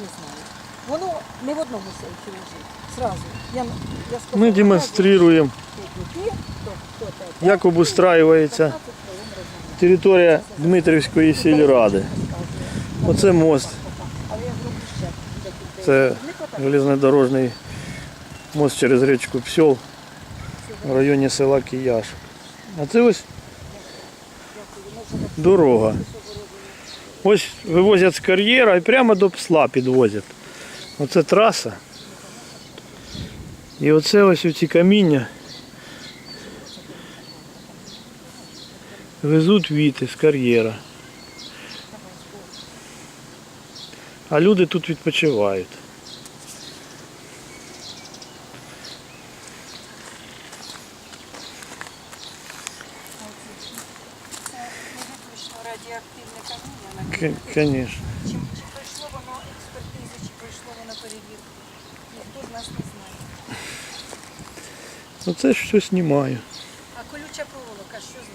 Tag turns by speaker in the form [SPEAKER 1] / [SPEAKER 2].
[SPEAKER 1] Не знаю. Воно не в одному сейфі лежить. Сразу. Я, я сказала,
[SPEAKER 2] Ми демонструємо, як обустраюється
[SPEAKER 1] 15 хвилин розмовляю.
[SPEAKER 2] територія Дмитрівської сільради. Оце мост. Це железнодорожний мост через річку Псьол в районі села Кияш. А це ось дорога. Ось вивозять з кар'єра і прямо до псла підвозять. Оце траса. І оце ось ці каміння везуть віти з кар'єра. А люди тут відпочивають.
[SPEAKER 1] Це не виключно радіоактивне каміння.
[SPEAKER 2] на Конечно.
[SPEAKER 1] Чи, чи пройшло воно експертизу, чи пройшло воно перевірку? Ніхто з нас не знає.
[SPEAKER 2] Ну ж все знімаю.
[SPEAKER 1] А колюча проволока, що з